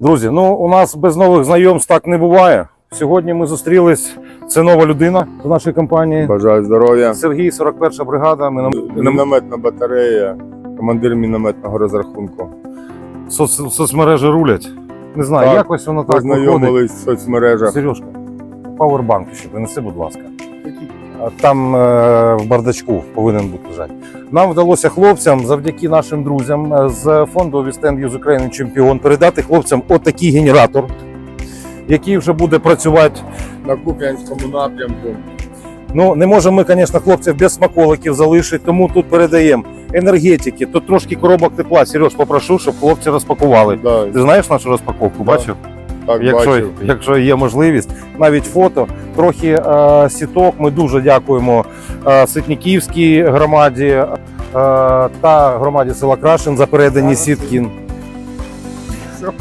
Друзі, ну у нас без нових знайомств так не буває. Сьогодні ми зустрілись. Це нова людина в нашій компанії. Бажаю здоров'я. Сергій, 41 бригада. Мінометна батарея, командир мінометного розрахунку. соц... соцмережі рулять. Не знаю, Так, якось воно так. Познайомились в соцмережах. Сережка, пауербанк ще принеси, будь ласка. Там е, в бардачку повинен бути лежати. Нам вдалося хлопцям, завдяки нашим друзям е, з фонду Вістен Юз Україн Чемпіон, передати хлопцям отакий генератор, який вже буде працювати. На Куп'янському напрямку. Ну, не можемо ми, звісно, хлопців без смаколиків залишити, тому тут передаємо енергетики. Тут трошки коробок тепла. Сереж, попрошу, щоб хлопці розпакували. Да, Ти знаєш нашу розпаковку? Да. Бачив? так якщо, бачив. якщо є можливість, навіть фото, трохи е, сіток. Ми дуже дякуємо е, Ситніківській громаді е, та громаді села Крашин за передані сітки.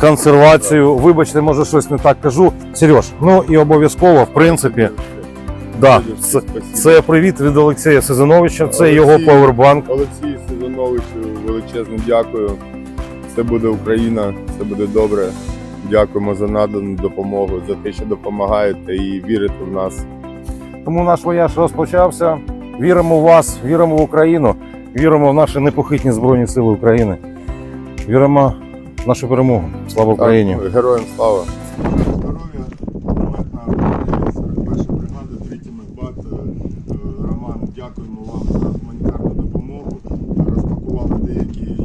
Консервацію. Вибачте, може щось не так кажу. Сереж, ну і обов'язково, в принципі, да, це, це привіт від Олексія Сезоновича, це його Олексій. пауербанк. Олексію Сезоновичу величезне дякую. Це буде Україна, це буде добре. Дякуємо за надану допомогу, за те, що допомагаєте і вірите в нас. Тому наш вояж розпочався. Віримо в вас, віримо в Україну, віримо в наші непохитні Збройні Сили України. Віримо в нашу перемогу. Слава Україні! Так, героям слава! Здоров'я, 41 бригада, 3 Мехбат. Е, Роман, дякуємо вам за гуманітарну допомогу. Розпакували деякі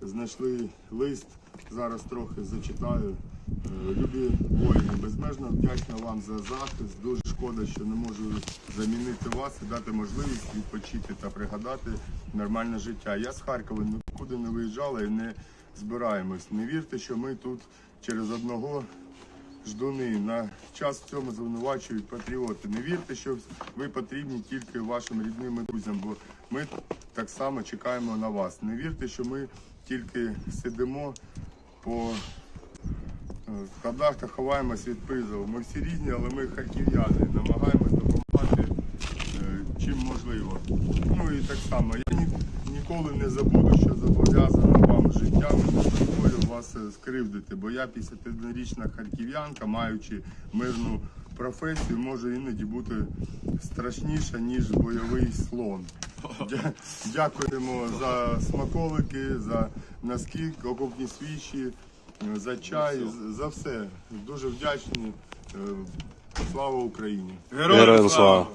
Знайшли лист, зараз трохи зачитаю. Е, Любі воїни, безмежно вдячна вам за захист. Дуже шкода, що не можу замінити вас і дати можливість відпочити та пригадати нормальне життя. Я з Харкова нікуди не виїжджала і не збираємось. Не вірте, що ми тут через одного ждуни. На час в цьому звинувачують патріоти. Не вірте, що ви потрібні тільки вашим рідним і друзям, бо ми так само чекаємо на вас. Не вірте, що ми тільки сидимо по е, ходах та ховаємось від призову. Ми всі різні, але ми харків'яни. Намагаємось допомагати е, чим можливо. Ну і так само, я ні, ніколи не забуду, що зобов'язаний вам життям вас е, скривдити, бо я 51-річна харків'янка, маючи мирну професію, може іноді бути страшніша, ніж бойовий слон. Дя- Дякуємо за смаколики, за носки, окопні свічі, за чай, за все. Дуже вдячні. Е, Слава Україні! Героям слава!